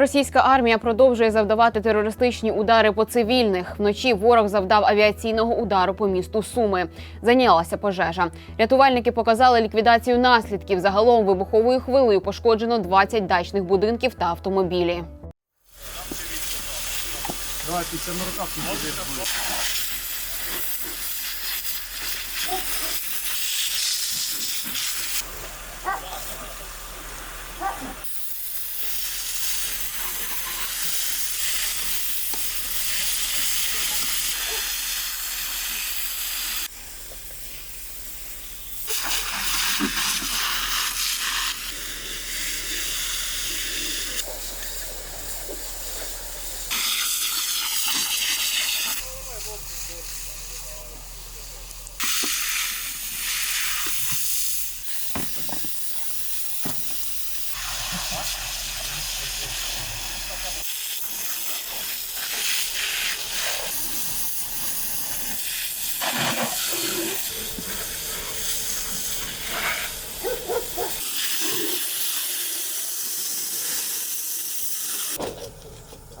Російська армія продовжує завдавати терористичні удари по цивільних. Вночі ворог завдав авіаційного удару по місту Суми. Зайнялася пожежа. Рятувальники показали ліквідацію наслідків. Загалом вибуховою хвилею пошкоджено 20 дачних будинків та автомобілі.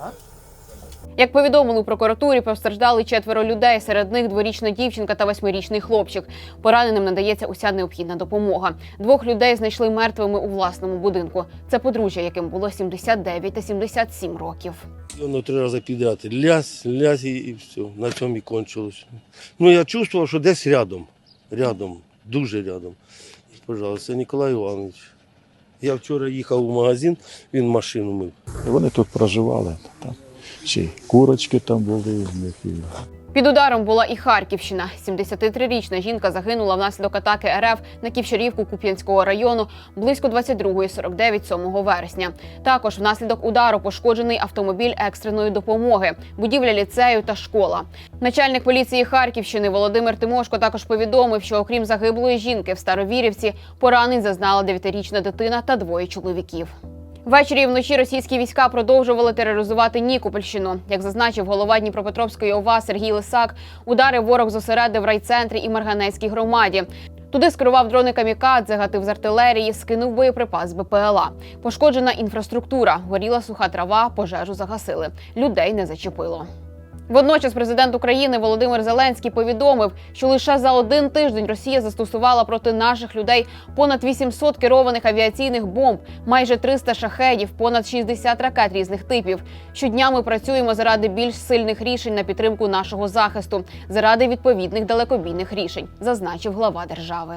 Huh? Як повідомили у прокуратурі, постраждали четверо людей. Серед них дворічна дівчинка та восьмирічний хлопчик. Пораненим надається уся необхідна допомога. Двох людей знайшли мертвими у власному будинку. Це подружжя, яким було 79 та 77 років. Воно три рази підряд. Лясь, лясь і, і все. На цьому і кончилось. Ну, я чувствував, що десь рядом. Рядом, дуже рядом. Пожалуйста, Ніколай Іванович. Я вчора їхав в магазин, він машину мив. Вони тут проживали. Там ще курочки там були них. І... Під ударом була і Харківщина. 73-річна жінка загинула внаслідок атаки РФ на Ківчарівку Куп'янського району близько 22.49 7 вересня. Також внаслідок удару пошкоджений автомобіль екстреної допомоги, будівля ліцею та школа. Начальник поліції Харківщини Володимир Тимошко також повідомив, що окрім загиблої жінки в Старовірівці поранень зазнала 9-річна дитина та двоє чоловіків. Ввечері і вночі російські війська продовжували тероризувати Нікопольщину. Як зазначив голова Дніпропетровської ОВА Сергій Лисак, удари ворог зосередив райцентрі і Марганецькій громаді. Туди скерував дрони камікадзе, гатив з артилерії, скинув боєприпас БПЛА. Пошкоджена інфраструктура, горіла суха трава, пожежу загасили. Людей не зачепило. Водночас президент України Володимир Зеленський повідомив, що лише за один тиждень Росія застосувала проти наших людей понад 800 керованих авіаційних бомб, майже 300 шахедів, понад 60 ракет різних типів. Щодня ми працюємо заради більш сильних рішень на підтримку нашого захисту, заради відповідних далекобійних рішень, зазначив глава держави.